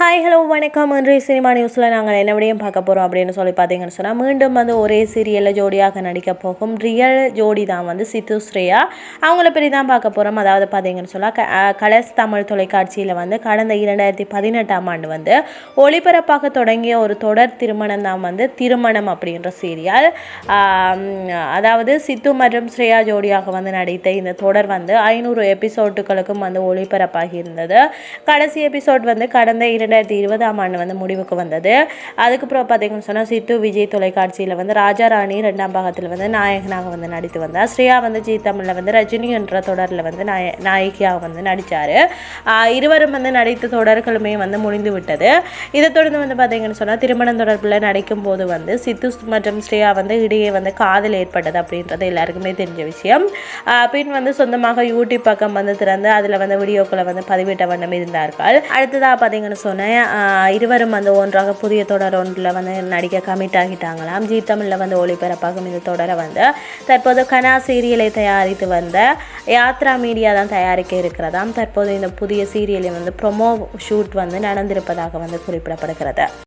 Hi hello வணக்கம். இன்றைய cinema நியூஸில் நாங்கள் என்ன விடையும் பார்க்க போகிறோம் அப்படின்னு சொல்லி பார்த்தீங்கன்னு சொன்னால் மீண்டும் வந்து ஒரே சீரியலில் ஜோடியாக நடிக்க போகும் ரியல் ஜோடி தான் வந்து சித்து ஸ்ரேயா. அவங்கள பற்றி தான் பார்க்க போகிறோம் அதாவது பார்த்தீங்கன்னு சொன்னால் க கலர்ஸ் தமிழ் தொலைக்காட்சியில் வந்து கடந்த இரண்டாயிரத்தி பதினெட்டாம் ஆண்டு வந்து ஒளிபரப்பாக தொடங்கிய ஒரு தொடர் திருமணம் தான் வந்து திருமணம் அப்படின்ற சீரியல் அதாவது சித்து மற்றும் ஸ்ரேயா ஜோடியாக வந்து நடித்த இந்த தொடர் வந்து ஐநூறு எபிசோட்டுகளுக்கும் வந்து ஒளிபரப்பாகி இருந்தது. கடைசி எபிசோட் வந்து கடந்த இரண்டாயிரத்தி இருபதாம் ஆண்டு வந்து முடிவுக்கு வந்தது. அதுக்கப்புறம் பார்த்தீங்கன்னு சொன்னால் சித்து விஜய் தொலைக்காட்சியில் வந்து ராஜா ராணி ரெண்டாம் பாகத்தில் வந்து நாயகனாக வந்து நடித்து வந்தார். ஸ்ரேயா வந்து ஜி தமிழில் வந்து ரஜினி என்ற தொடரில் வந்து நாய நாயகியாக வந்து நடித்தார் இருவரும் வந்து நடித்த தொடர்களுமே வந்து முடிந்து விட்டது. இதை தொடர்ந்து வந்து பார்த்தீங்கன்னு சொன்னால் திருமணம் தொடர்பில் நடிக்கும் போது வந்து சித்து மற்றும் ஸ்ரேயா வந்து இடையே வந்து காதல் ஏற்பட்டது அப்படின்றது எல்லாருக்குமே தெரிஞ்ச விஷயம். பின் வந்து சொந்தமாக யூடியூப் பக்கம் வந்து திறந்து அதில் வந்து வீடியோக்களை வந்து பதிவிட்ட வண்ணம் இருந்தார்கள். அடுத்ததாக பார்த்தீங்கன்னு சொன்னால் ஆஹ் இருவரும் வந்து ஒன்றாக புதிய தொடர் ஒன்றில் வந்து நடிக்க கமிட் ஆகிட்டாங்களாம். ஜி தமிழில் வந்து ஒளிபரப்பாகும் இந்த தொடரை வந்து. தற்போது கனா சீரியலை தயாரித்து வந்த யாத்ரா மீடியா தான் தயாரிக்க இருக்கிறதாம். தற்போது இந்த புதிய சீரியலை வந்து ப்ரொமோ ஷூட் வந்து நடந்திருப்பதாக வந்து குறிப்பிடப்படுகிறது.